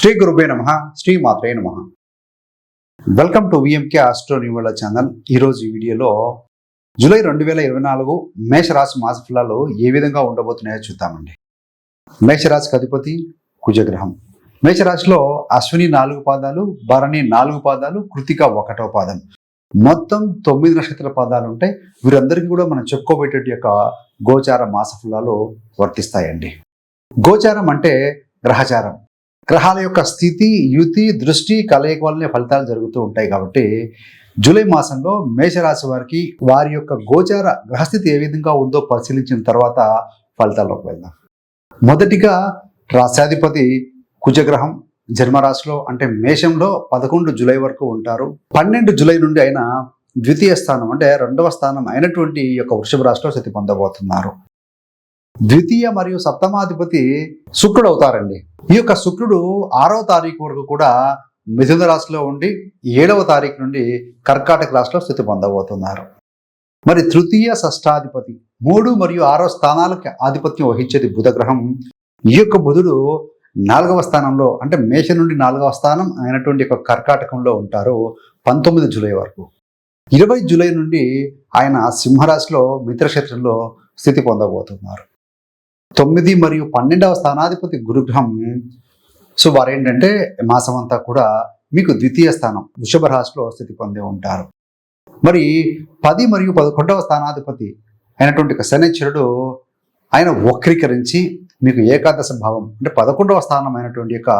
శ్రీ గురువే నమ శ్రీ మాత్రే నమ. వెల్కమ్ టు విఎంకే ఆస్ట్రో న్యూవల్ల ఛానల్ ఈరోజు ఈ వీడియోలో జూలై రెండు వేల ఇరవై నాలుగు మేషరాశి మాస ఫలాలు ఏ విధంగా ఉండబోతున్నాయో చూద్దామండి. మేషరాశికి అధిపతి కుజగ్రహం. మేషరాశిలో అశ్విని నాలుగు పాదాలు భరణి నాలుగు పాదాలు కృతిక ఒకటో పాదం. మొత్తం తొమ్మిది నక్షత్ర పాదాలు ఉంటాయి వీరందరికీ కూడా మనం చెప్పుకోబెట్టే యొక్క గోచార మాస ఫలాలు వర్తిస్తాయండి. గోచారం అంటే గ్రహచారం. గ్రహాల యొక్క స్థితి యుతి దృష్టి కలయిక వల్లనే ఫలితాలు జరుగుతూ ఉంటాయి కాబట్టి జూలై మాసంలో మేషరాశి వారికి వారి యొక్క గోచార గ్రహస్థితి ఏ విధంగా ఉందో పరిశీలించిన తర్వాత ఫలితాల్లోకి వెళ్దాం. మొదటిగా రాశాధిపతి కుజగ్రహం జన్మరాశిలో అంటే మేషంలో పదకొండు జూలై వరకు ఉంటారు. పన్నెండు జూలై నుండి ఆయన ద్వితీయ స్థానం అంటే రెండవ స్థానం అయినటువంటి ఈ యొక్క వృషభ రాశిలో స్థితి పొందబోతున్నారు. ద్వితీయ మరియు సప్తమాధిపతి శుక్రుడు అవుతారండి ఈ యొక్క శుక్రుడు ఆరవ తారీఖు వరకు కూడా మిథున రాశిలో ఉండి ఏడవ తారీఖు నుండి కర్కాటక రాశిలో స్థితి పొందబోతున్నారు. మరి తృతీయ షష్టాధిపతి మూడు మరియు ఆరో స్థానాలకు ఆధిపత్యం వహించేది బుధగ్రహం. ఈ యొక్క బుధుడు నాలుగవ స్థానంలో అంటే మేష నుండి నాలుగవ స్థానం అయినటువంటి యొక్క కర్కాటకంలో ఉంటారు పంతొమ్మిది జూలై వరకు. ఇరవై జూలై నుండి ఆయన సింహరాశిలో మిత్రక్షేత్రంలో స్థితి పొందబోతున్నారు. తొమ్మిది మరియు పన్నెండవ స్థానాధిపతి గురుగ్రహం. సో వారు ఏంటంటే మాసం అంతా కూడా మీకు ద్వితీయ స్థానం వృషభ రాశిలో స్థితి పొంది ఉంటారు. మరి పది మరియు పదకొండవ స్థానాధిపతి అయినటువంటి ఒక శనిచరుడు ఆయన వక్రీకరించి మీకు ఏకాదశ భావం అంటే పదకొండవ స్థానం అయినటువంటి యొక్క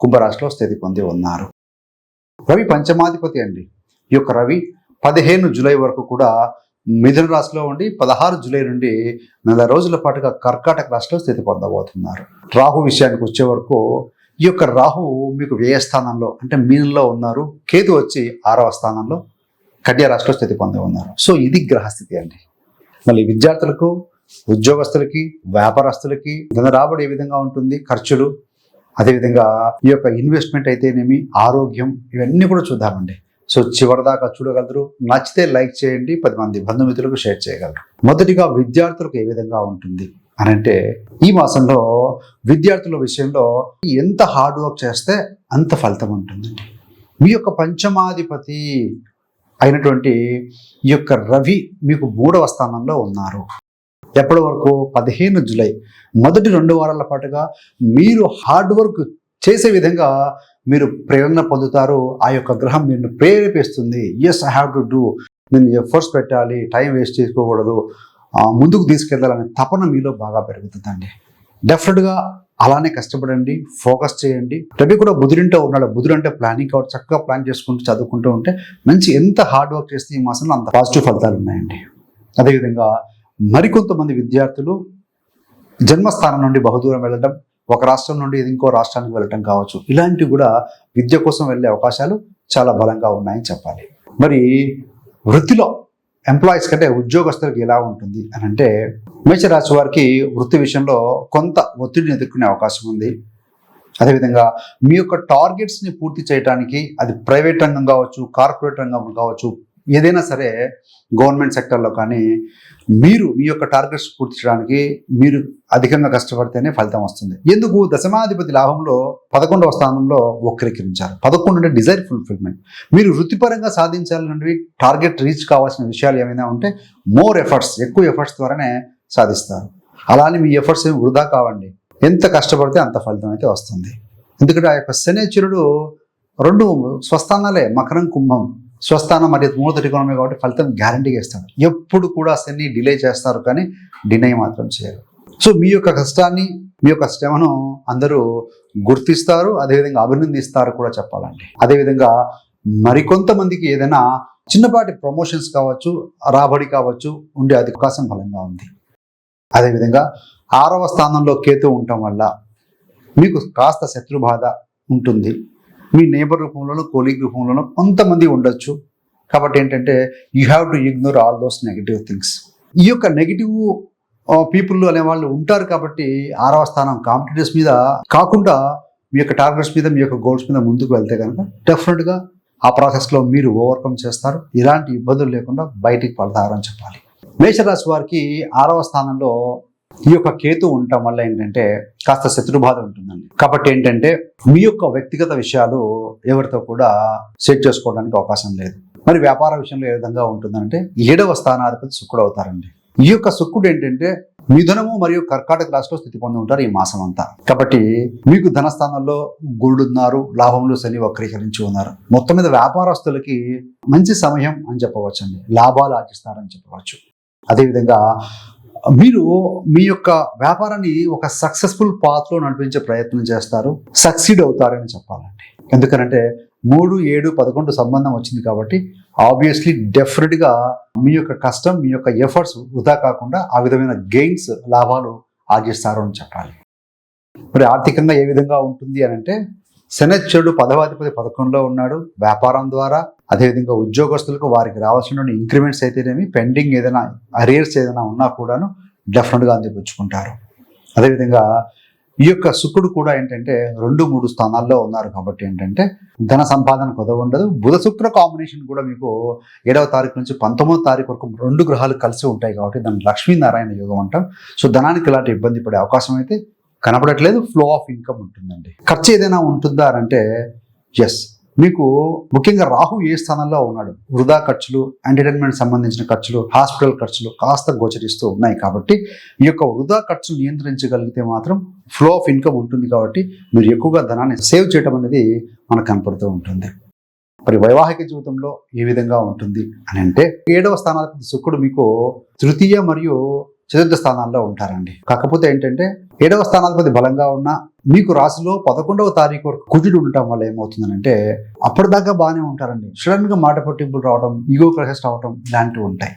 కుంభరాశిలో స్థితి పొంది ఉన్నారు. రవి పంచమాధిపతి అండి. ఈ యొక్క రవి పదిహేను జూలై వరకు కూడా మిథున రాశిలో ఉండి పదహారు జూలై నుండి నెల రోజుల పాటుగా కర్కాటక రాశిలో స్థితి పొందబోతున్నారు. రాహు విషయానికి వచ్చే వరకు ఈ యొక్క రాహు మీకు వ్యయ స్థానంలో అంటే మీనంలో ఉన్నారు. కేతు వచ్చి ఆరవ స్థానంలో కన్యా రాశిలో స్థితి పొంది ఉన్నారు. సో ఇది గ్రహస్థితి అండి. మళ్ళీ విద్యార్థులకు ఉద్యోగస్తులకి వ్యాపారస్తులకి ధన రాబడి ఏ విధంగా ఉంటుంది? ఖర్చులు అదేవిధంగా ఈ యొక్క ఇన్వెస్ట్మెంట్ అయితేనేమి ఆరోగ్యం ఇవన్నీ కూడా చూద్దామండి. సో చివరిదాకా చూడగలరు. నచ్చితే లైక్ చేయండి పది మంది బంధుమిత్రులకు షేర్ చేయగలరు. మొదటిగా విద్యార్థులకు ఏ విధంగా ఉంటుంది అని అంటే ఈ మాసంలో విద్యార్థుల విషయంలో ఎంత హార్డ్ వర్క్ చేస్తే అంత ఫలితం ఉంటుందండి మీ యొక్క పంచమాధిపతి అయినటువంటి ఈ యొక్క రవి మీకు మూడవ స్థానంలో ఉన్నారు. ఎప్పటి వరకు? పదిహేను జులై. మొదటి రెండు వారాల పాటుగా మీరు హార్డ్ వర్క్ చేసే విధంగా మీరు ప్రేరణ పొందుతారు ఆ యొక్క గ్రహం మీరు ప్రేరేపిస్తుంది. Yes I have to do నేను ఎఫర్ట్స్ పెట్టాలి టైం వేస్ట్ చేసుకోకూడదు. ముందుకు తీసుకెళ్ళాలనే తపన మీలో బాగా పెరుగుతుందండి. డెఫినెట్గా అలానే కష్టపడండి ఫోకస్ చేయండి. రవి కూడా బుధుడింటో ఉన్నాడు బుధుడు అంటే ప్లానింగ్ కాబట్టి చక్కగా ప్లాన్ చేసుకుంటూ చదువుకుంటూ ఉంటే మంచి ఎంత హార్డ్ వర్క్ చేస్తే ఈ మాసంలో అంత పాజిటివ్ ఫలితాలు ఉన్నాయండి. అదేవిధంగా మరికొంతమంది విద్యార్థులు జన్మస్థానం నుండి బహుదూరం వెళ్ళడం ఒక రాష్ట్రం నుండి ఇంకో రాష్ట్రానికి వెళ్ళటం కావచ్చు. ఇలాంటివి కూడా విద్య కోసం వెళ్ళే అవకాశాలు చాలా బలంగా ఉన్నాయని చెప్పాలి. మరి వృత్తిలో ఎంప్లాయీస్ కంటే ఉద్యోగస్తులకు ఎలా ఉంటుంది అని అంటే మేషరాశి వారికి వృత్తి విషయంలో కొంత ఒత్తిడిని ఎదుర్కొనే అవకాశం ఉంది. అదేవిధంగా మీ యొక్క టార్గెట్స్ని పూర్తి చేయడానికి అది ప్రైవేట్ రంగం కావచ్చు కార్పొరేట్ రంగం కావచ్చు ఏదైనా సరే గవర్నమెంట్ సెక్టర్లో కానీ మీరు మీ యొక్క టార్గెట్స్ పూర్తి చేయడానికి మీరు అధికంగా కష్టపడితేనే ఫలితం వస్తుంది. ఎందుకు? దశమాధిపతి లాభంలో పదకొండవ స్థానంలో వక్రీకరించారు. పదకొండు అంటే డిజైర్ ఫుల్ఫిల్మెంట్. మీరు వృత్తిపరంగా సాధించాలనేవి టార్గెట్ రీచ్ కావాల్సిన విషయాలు ఏమైనా ఉంటే మోర్ ఎఫర్ట్స్ ఎక్కువ ఎఫర్ట్స్ ద్వారానే సాధిస్తారు. అలానే మీ ఎఫర్ట్స్ ఏమి వృధా కావండి. ఎంత కష్టపడితే అంత ఫలితం అయితే వస్తుంది. ఎందుకంటే ఆ యొక్క శనేశ్వరుడు రెండు స్వస్థానాలే మకరం కుంభం. స్వస్థానం మరియు మూడో త్రికోణమే కాబట్టి ఫలితం గ్యారంటీగా ఇస్తాడు. ఎప్పుడు కూడా శని డిలే చేస్తారు కానీ డినై మాత్రం చేయరు. సో మీ యొక్క కష్టాన్ని మీ యొక్క శ్రమను అందరూ గుర్తిస్తారు అదేవిధంగా అభినందిస్తారు కూడా చెప్పాలండి అదేవిధంగా మరికొంతమందికి ఏదైనా చిన్నపాటి ప్రమోషన్స్ కావచ్చు రాబడి కావచ్చు ఉండే అవకాశం బలంగా ఉంది. అదేవిధంగా ఆరవ స్థానంలో కేతు ఉండటం వల్ల మీకు కాస్త శత్రు బాధ ఉంటుంది. మీ నేబర్ రూపంలోనో కోలీగ్ రూపంలోనూ కొంతమంది ఉండొచ్చు. కాబట్టి ఏంటంటే you have to ignore all those negative things ఈ యొక్క నెగిటివ్ పీపుల్ అనే వాళ్ళు ఉంటారు కాబట్టి ఆరవ స్థానం కాంపిటేటివ్స్ మీద కాకుండా మీ యొక్క టార్గెట్స్ మీద మీ యొక్క గోల్స్ మీద ముందుకు వెళ్తే కనుక డెఫినెట్గా ఆ ప్రాసెస్లో మీరు ఓవర్కమ్ చేస్తారు. ఇలాంటి ఇబ్బందులు లేకుండా బయటికి పడతారని చెప్పాలి. మేషరాశి వారికి ఆరవ స్థానంలో ఈ యొక్క కేతు ఉండటం వల్ల ఏంటంటే కాస్త శత్రుబాధ ఉంటుందండి. కాబట్టి ఏంటంటే మీ యొక్క వ్యక్తిగత విషయాలు ఎవరితో కూడా సెట్ చేసుకోవడానికి అవకాశం లేదు. మరి వ్యాపార విషయంలో ఏ విధంగా ఉంటుందంటే ఏడవ స్థానాధిపతి శుక్రుడు అవుతారండి. ఈ యొక్క శుక్రుడు ఏంటంటే మిథునము మరియు కర్కాటక రాశిలో స్థితి పొంది ఉంటారు ఈ మాసం అంతా కాబట్టి మీకు ధనస్థానంలో గురుడు ఉన్నారు లాభంలో శని వక్రీకరించి ఉన్నారు. మొత్తం మీద వ్యాపారస్తులకి మంచి సమయం అని చెప్పవచ్చండి. లాభాలు ఆర్జిస్తారని చెప్పవచ్చు. అదేవిధంగా మీరు మీ యొక్క వ్యాపారాన్ని ఒక సక్సెస్ఫుల్ పాత్లో నడిపించే ప్రయత్నం చేస్తారు. సక్సీడ్ అవుతారని చెప్పాలండి. ఎందుకనంటే మూడు ఏడు పదకొండు సంబంధం వచ్చింది కాబట్టి ఆబ్వియస్లీ డెఫినెట్గా మీ యొక్క కష్టం మీ యొక్క ఎఫర్ట్స్ వృధా కాకుండా ఆ విధమైన గెయిన్స్ లాభాలు ఆర్జిస్తారు అని చెప్పాలి. మరి ఆర్థికంగా ఏ విధంగా ఉంటుంది అని అంటే శనచ్చరుడు పదవాధిపతి పదకొండులో ఉన్నాడు. వ్యాపారం ద్వారా అదేవిధంగా ఉద్యోగస్తులకు వారికి రావాల్సిన ఇంక్రిమెంట్స్ అయితేనేమి పెండింగ్ ఏదైనా అరియర్స్ ఏదైనా ఉన్నా కూడాను డెఫినెట్గా అందిపుచ్చుకుంటారు. అదేవిధంగా ఈ యొక్క శుక్రుడు కూడా ఏంటంటే రెండు మూడు స్థానాల్లో ఉన్నారు కాబట్టి ఏంటంటే ధన సంపాదన కొదవ ఉండదు. బుధ శుక్ర కాంబినేషన్ కూడా మీకు ఏడవ తారీఖు నుంచి పంతొమ్మిదవ తారీఖు వరకు రెండు గ్రహాలు కలిసి ఉంటాయి కాబట్టి దాన్ని లక్ష్మీనారాయణ యోగం అంటాం. సో ధనానికి ఇలాంటి ఇబ్బంది పడే అవకాశం అయితే కనపడట్లేదు ఫ్లో ఆఫ్ ఇన్కమ్ ఉంటుందండి. ఖర్చు ఏదైనా ఉంటుందా అంటే ఎస్ మీకు ముఖ్యంగా రాహు ఏ స్థానంలో ఉన్నాడు? వృధా ఖర్చులు ఎంటర్టైన్మెంట్ సంబంధించిన ఖర్చులు హాస్పిటల్ ఖర్చులు కాస్త గోచరిస్తూ ఉన్నాయి కాబట్టి ఈ యొక్క వృధా ఖర్చులు నియంత్రించగలిగితే మాత్రం ఫ్లో ఆఫ్ ఇన్కమ్ ఉంటుంది కాబట్టి మీరు ఎక్కువగా ధనాన్ని సేవ్ చేయడం అనేది మనకు కనపడుతూ ఉంటుంది. మరి వైవాహిక జీవితంలో ఏ విధంగా ఉంటుంది అని అంటే ఏడవ స్థానాధిపతి శుక్రుడు మీకు తృతీయ మరియు చతుర్థ స్థానాల్లో ఉంటారండి. కాకపోతే ఏంటంటే ఏడవ స్థానాధిపతి బలంగా ఉన్న మీకు రాశిలో పదకొండవ తారీఖు వరకు కుజుడు ఉండటం వల్ల ఏమవుతుందంటే అప్పటిదాకా బాగానే ఉంటారండి. సడన్గా మాట పట్టింపులు రావడం ఈగో క్రషెస్ రావడం ఇలాంటివి ఉంటాయి.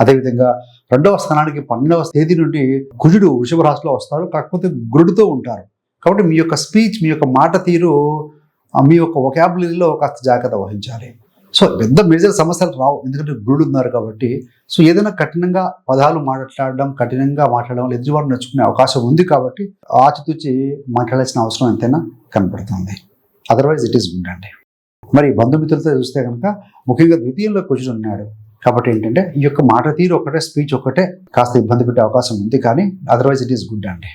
అదేవిధంగా రెండవ స్థానానికి పన్నెండవ తేదీ నుండి కుజుడు వృషభ రాశిలో వస్తారు. కాకపోతే గురుడుతో ఉంటారు. కాబట్టి మీ యొక్క స్పీచ్ మీ యొక్క మాట తీరు మీ యొక్క ఒకాబులరీలో కాస్త జాగ్రత్త వహించాలి. సో పెద్ద మేజర్ సమస్యలు రావు. ఎందుకంటే గురుడు ఉన్నారు కాబట్టి. సో ఏదైనా కఠినంగా పదాలు మాట్లాడడం కఠినంగా మాట్లాడడం ఎదుటివారు నచ్చుకునే అవకాశం ఉంది కాబట్టి ఆచితూచి మాట్లాడాల్సిన అవసరం ఎంతైనా కనపడుతుంది. అదర్వైజ్ ఇట్ ఈస్ గుడ్ అండి. మరి బంధుమిత్రులతో చూస్తే కనుక ముఖ్యంగా ద్వితీయంలో కుజుడు ఉన్నాడు. కాబట్టి ఏంటంటే ఈ యొక్క మాట తీరు ఒకటే స్పీచ్ ఒకటే కాస్త ఇబ్బంది పెట్టే అవకాశం ఉంది కానీ అదర్వైజ్ ఇట్ ఈస్ గుడ్ అండి.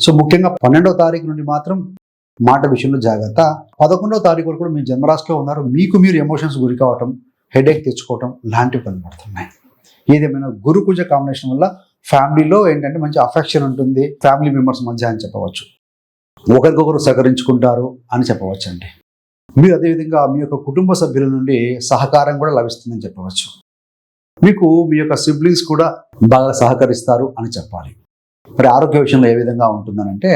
సో ముఖ్యంగా పన్నెండవ తారీఖు నుండి మాత్రం మాట విషయంలో జాగ్రత్త. పదకొండవ తారీఖు వరకు కూడా మీ జన్మరాశిలో ఉన్నారు. మీకు మీరు ఎమోషన్స్ గురి కావటం హెడేక్ తెచ్చుకోవటం లాంటివి కనబడుతున్నాయి ఏదేమైనా గురు కుజ కాంబినేషన్ వల్ల ఫ్యామిలీలో ఏంటంటే మంచి అఫెక్షన్ ఉంటుంది. ఫ్యామిలీ మెంబర్స్ మధ్య అని చెప్పవచ్చు. ఒకరికొకరు సహకరించుకుంటారు అని చెప్పవచ్చు అండి మీరు అదేవిధంగా మీ యొక్క కుటుంబ సభ్యుల నుండి సహకారం కూడా లభిస్తుందని చెప్పవచ్చు. మీకు మీ యొక్క సిబ్లింగ్స్ కూడా బాగా సహకరిస్తారు అని చెప్పాలి. మరి ఆరోగ్య విషయంలో ఏ విధంగా ఉంటుందనంటే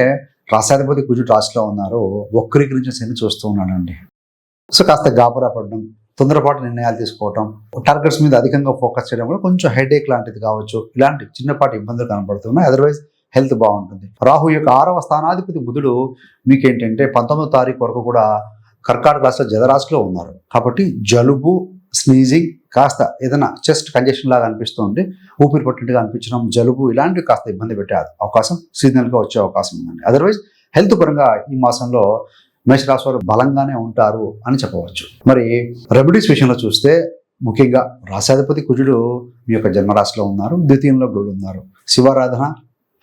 రాసాధిపతి కుజుడు రాశిలో ఉన్నారు ఒక్కరికి నుంచి శని చూస్తూ ఉన్నాడండి. సో కాస్త గాబరా పడడం తొందరపాటు నిర్ణయాలు తీసుకోవటం టార్గెట్స్ మీద అధికంగా ఫోకస్ చేయడం వల్ల కొంచెం హెడేక్ లాంటిది కావచ్చు ఇలాంటి చిన్నపాటి ఇబ్బందులు కనబడుతున్నాయి అదర్వైజ్ హెల్త్ బాగుంటుంది. రాహు యొక్క ఆరవ స్థానాధిపతి బుధుడు మీకేంటంటే పంతొమ్మిదో తారీఖు వరకు కూడా కర్కాటక రాష్ట్ర జలరాశిలో ఉన్నారు. కాబట్టి జలుబు స్నీజింగ్ కాస్త ఏదైనా చెస్ట్ కంజెషన్ లాగా అనిపిస్తుంది ఊపిరి పట్టినట్టుగా అనిపించడం జలుబు ఇలాంటివి కాస్త ఇబ్బంది పెట్టే అవకాశం సీజనల్గా వచ్చే అవకాశం ఉందండి. అదర్వైజ్ హెల్త్ పరంగా ఈ మాసంలో మేషరాశి వారు బలంగానే ఉంటారు అని చెప్పవచ్చు. మరి రెమెడీస్ విషయంలో చూస్తే ముఖ్యంగా రాశాధిపతి కుజుడు మీ యొక్క జన్మరాశిలో ఉన్నారు ద్వితీయంలో గురుడు ఉన్నారు. శివారాధన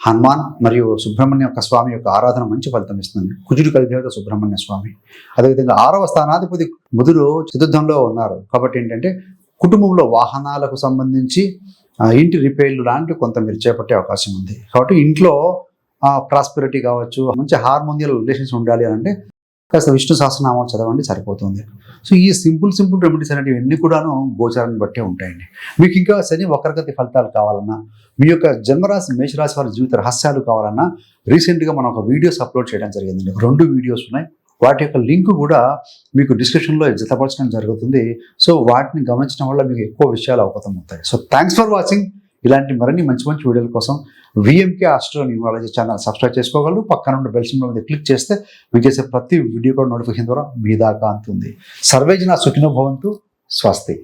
హనుమాన్ మరియు సుబ్రహ్మణ్య యొక్క స్వామి యొక్క ఆరాధన మంచి ఫలితం ఇస్తుంది కుజుడు కలిదేవత సుబ్రహ్మణ్య స్వామి. అదేవిధంగా ఆరవ స్థానాధిపతి బుధుడు చతుర్థంలో ఉన్నారు. కాబట్టి ఏంటంటే కుటుంబంలో వాహనాలకు సంబంధించి ఇంటి రిపేర్లు లాంటివి కొంత మీరు చేపట్టే అవకాశం ఉంది. కాబట్టి ఇంట్లో ప్రాస్పెరిటీ కావచ్చు మంచి హార్మోనియల్ రిలేషన్స్ ఉండాలి అని అంటే కాస్త విష్ణు సహస్రనామాలు చదవండి సరిపోతుంది. సో ఈ సింపుల్ సింపుల్ రెమెడీస్ అనేవి అన్ని కూడాను గోచారాన్ని బట్టే ఉంటాయండి. మీకు ఇంకా శని వక్రగతి ఫలితాలు కావాలన్నా మీ యొక్క జన్మరాశి మేషరాశి వారి జీవిత రహస్యాలు కావాలన్నా రీసెంట్గా మనం ఒక వీడియోస్ అప్లోడ్ చేయడం జరిగిందండి. రెండు వీడియోస్ ఉన్నాయి. వాటి యొక్క లింక్ కూడా మీకు డిస్క్రిప్షన్లో జతపరచడం జరుగుతుంది. సో వాటిని గమనించడం వల్ల మీకు ఎక్కువ విషయాలు అవగతం అవుతాయి. So thanks for watching. ఇలాంటి మరిన్ని మంచి మంచి వీడియోల కోసం VMK astro numerology channel subscribe చేసుకోగలరు. పక్కన ఉన్న బెల్ సింబల్ మీద క్లిక్ చేస్తే మీకు చేసే ప్రతి వీడియో కూడా నోటిఫికేషన్ ద్వారా మీ దాకా అంతుంది. సర్వేజన సుఖినో భవంతు. స్వస్తి.